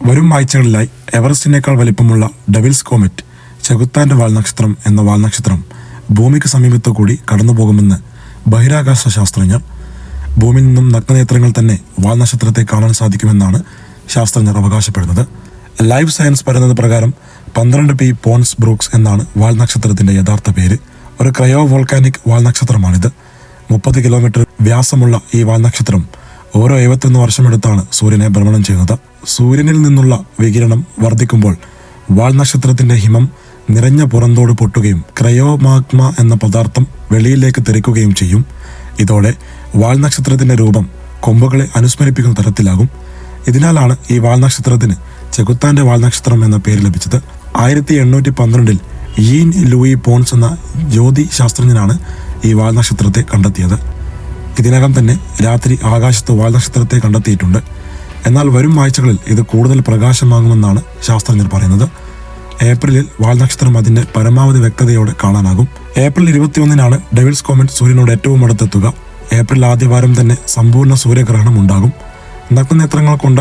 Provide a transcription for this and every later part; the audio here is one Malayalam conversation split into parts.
വരും ആഴ്ചകളിലായി എവറസ്റ്റിനേക്കാൾ വലിപ്പമുള്ള ഡെവിൽസ് കോമറ്റ് ചെകുത്താന്റെ വാൽനക്ഷത്രം എന്ന വാൽനക്ഷത്രം ഭൂമിക്ക് സമീപത്തു കൂടി കടന്നുപോകുമെന്ന് ബഹിരാകാശ ശാസ്ത്രജ്ഞർ ഭൂമിയിൽ നിന്നും നഗ്നനേത്രങ്ങൾ തന്നെ വാൽനക്ഷത്രത്തെ കാണാൻ സാധിക്കുമെന്നാണ് ശാസ്ത്രജ്ഞർ അവകാശപ്പെടുന്നത്. ലൈഫ് സയൻസ് പറയുന്നത് പ്രകാരം പന്ത്രണ്ട് പി പോൺസ് ബ്രൂക്സ് എന്നാണ് വാൽനക്ഷത്രത്തിന്റെ യഥാർത്ഥ പേര്. ഒരു ക്രയോ വോൾക്കാനിക് വാൽനക്ഷത്രമാണിത് മുപ്പത് കിലോമീറ്റർ വ്യാസമുള്ള ഈ വാൽനക്ഷത്രം ഓരോ എഴുപത്തൊന്ന് വർഷമെടുത്താണ് സൂര്യനെ ഭ്രമണം ചെയ്യുന്നത്. സൂര്യനിൽ നിന്നുള്ള വികിരണം വർദ്ധിക്കുമ്പോൾ വാൾ നക്ഷത്രത്തിന്റെ ഹിമം നിറഞ്ഞ പുറന്തോട് പൊട്ടുകയും ക്രയോമാഗ്മ എന്ന പദാർത്ഥം വെളിയിലേക്ക് തെറിക്കുകയും ചെയ്യും. ഇതോടെ വാൾ നക്ഷത്രത്തിന്റെ രൂപം കൊമ്പുകളെ അനുസ്മരിപ്പിക്കുന്ന തരത്തിലാകും. ഇതിനാലാണ് ഈ വാൾ നക്ഷത്രത്തിന് ചെകുത്താന്റെ വാൾ നക്ഷത്രം എന്ന പേര് ലഭിച്ചത്. ആയിരത്തി എണ്ണൂറ്റി പന്ത്രണ്ടിൽ യീൻ ലൂയി പോൺസ് എന്ന ജ്യോതി ശാസ്ത്രജ്ഞനാണ് ഈ വാൽനക്ഷത്രത്തെ കണ്ടെത്തിയത്. ഇതിനകം തന്നെ രാത്രി ആകാശത്ത് വാൽനക്ഷത്രത്തെ കണ്ടെത്തിയിട്ടുണ്ട്. എന്നാൽ വരും ആഴ്ചകളിൽ ഇത് കൂടുതൽ പ്രകാശമാകുമെന്നാണ് ശാസ്ത്രജ്ഞർ പറയുന്നത്. ഏപ്രിലിൽ വാൽനക്ഷത്രം അതിന്റെ പരമാവധി വ്യക്തതയോടെ കാണാനാകും. ഏപ്രിൽ ഇരുപത്തിയൊന്നിനാണ് ഡെവിൾസ് കോമറ്റ് സൂര്യനോട് ഏറ്റവും അടുത്തെത്തുക. ഏപ്രിൽ ആദ്യവാരം തന്നെ സമ്പൂർണ സൂര്യഗ്രഹണം ഉണ്ടാകും. നഗ്നനേത്രങ്ങൾ കൊണ്ട്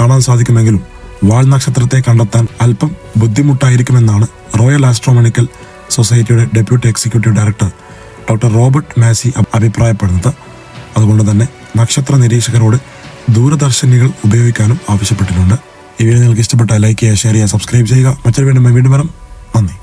കാണാൻ സാധിക്കുമെങ്കിലും വാൽ നക്ഷത്രത്തെ കണ്ടെത്താൻ അല്പം ബുദ്ധിമുട്ടായിരിക്കുമെന്നാണ് റോയൽ ആസ്ട്രോണമിക്കൽ സൊസൈറ്റിയുടെ deputy executive director doctor Robert Massey അഭി- അഭിപ്രായപ്പെടുന്നത്. അതുകൊണ്ട് തന്നെ നക്ഷത്ര നിരീക്ഷകരോട് ദൂരദർശിനികൾ ഉപയോഗിക്കാനും ആവശ്യപ്പെട്ടിട്ടുണ്ട്. ഈ വീഡിയോ നിങ്ങൾക്ക് ഇഷ്ടപ്പെട്ട ലൈക്ക് ചെയ്യുക ഷെയർ ചെയ്യുക സബ്സ്ക്രൈബ് ചെയ്യുക. മറ്റൊരു വീണ്ടും വീണ്ടും വരാം. നന്ദി.